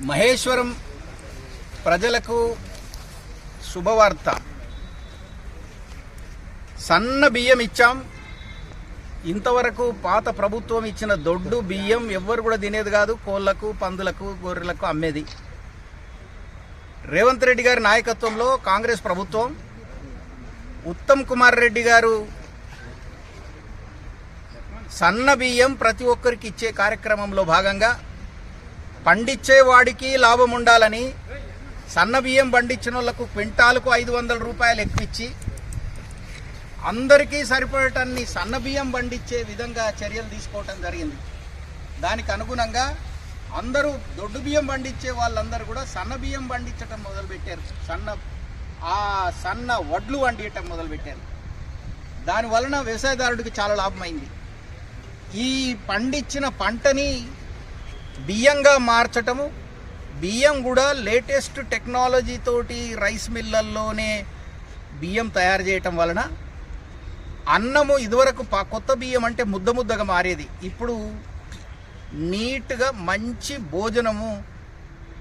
మహేశ్వరం ప్రజలకు శుభవార్త. సన్న బియ్యం ఇచ్చాం. ఇంతవరకు పాత ప్రభుత్వం ఇచ్చిన దొడ్డు బియ్యం ఎవ్వరు కూడా తినేది కాదు. కోళ్ళకు పందులకు గొర్రెలకు అమ్మేది. రేవంత్ రెడ్డి గారి నాయకత్వంలో కాంగ్రెస్ ప్రభుత్వం. ఉత్తమ్ కుమార్ రెడ్డి గారు సన్న బియ్యం ప్రతి ఒక్కరికి ఇచ్చే కార్యక్రమంలో భాగంగా పండించే వాడికి లాభం ఉండాలని సన్న బియ్యం పండించిన వాళ్ళకు క్వింటాలకు ఐదు వందల రూపాయలు ఎక్కువచ్చి అందరికీ సరిపడటాన్ని సన్న బియ్యం పండించే విధంగా చర్యలు తీసుకోవటం జరిగింది. దానికి అనుగుణంగా అందరూ దొడ్డు బియ్యం పండించే వాళ్ళందరూ కూడా సన్న బియ్యం పండించటం మొదలుపెట్టారు. సన్న ఆ సన్న వడ్లు వండియటం మొదలుపెట్టారు. దాని వలన వ్యవసాయదారుడికి చాలా లాభమైంది. ఈ పండించిన పంటని బియ్యంగా మార్చటము బియ్యం కూడా లేటెస్ట్ టెక్నాలజీ తోటి రైస్ మిల్లల్లోనే బియ్యం తయారు చేయటం వలన అన్నము ఇదివరకు ప- కొత్త బియ్యం అంటే ముద్ద ముద్దగా మారేది. ఇప్పుడు నీట్గా మంచి భోజనము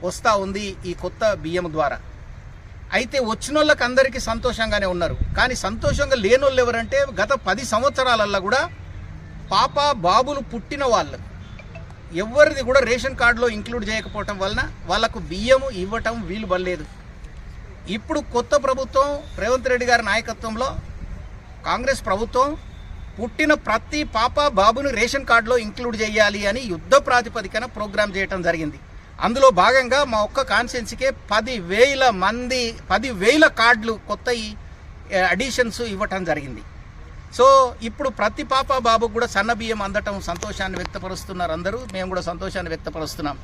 వస్తూ ఉంది ఈ కొత్త బియ్యం ద్వారా. అయితే వచ్చిన వాళ్ళకి అందరికీ సంతోషంగానే ఉన్నారు. కానీ సంతోషంగా లేని వాళ్ళు ఎవరంటే గత పది సంవత్సరాలల్లో కూడా పాప బాబులు పుట్టిన వాళ్ళు. ఎవరిది కూడా రేషన్ కార్డులో ఇంక్లూడ్ చేయకపోవటం వలన వాళ్ళకు బియ్యము ఇవ్వటం వీలు పడలేదు. ఇప్పుడు కొత్త ప్రభుత్వం రేవంత్ రెడ్డి గారి నాయకత్వంలో కాంగ్రెస్ ప్రభుత్వం పుట్టిన ప్రతి పాప బాబును రేషన్ కార్డులో ఇంక్లూడ్ చేయాలి అని యుద్ధ ప్రాతిపదికన ప్రోగ్రామ్ చేయటం జరిగింది. అందులో భాగంగా మా ఒక్క కాన్స్టిట్యున్సీకే పది వేల మంది పది వేల కార్డులు కొత్త అడిషన్స్ ఇవ్వటం జరిగింది. సో ఇప్పుడు ప్రతి పాప బాబు కూడా సన్న బియ్యం అందటం సంతోషాన్ని వ్యక్తపరుస్తున్నారు అందరూ. మేము కూడా సంతోషాన్ని వ్యక్తపరుస్తున్నాం.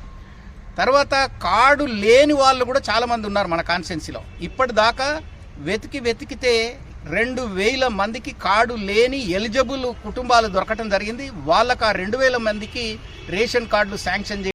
తర్వాత కార్డు లేని వాళ్ళు కూడా చాలామంది ఉన్నారు మన కాన్స్టెన్సీలో ఇప్పటిదాకా వెతికి వెతికితే రెండు వేల మందికి కార్డు లేని ఎలిజిబుల్ కుటుంబాలు దొరకటం జరిగింది. వాళ్ళకు ఆ రెండు వేల మందికి రేషన్ కార్డులు శాంక్షన్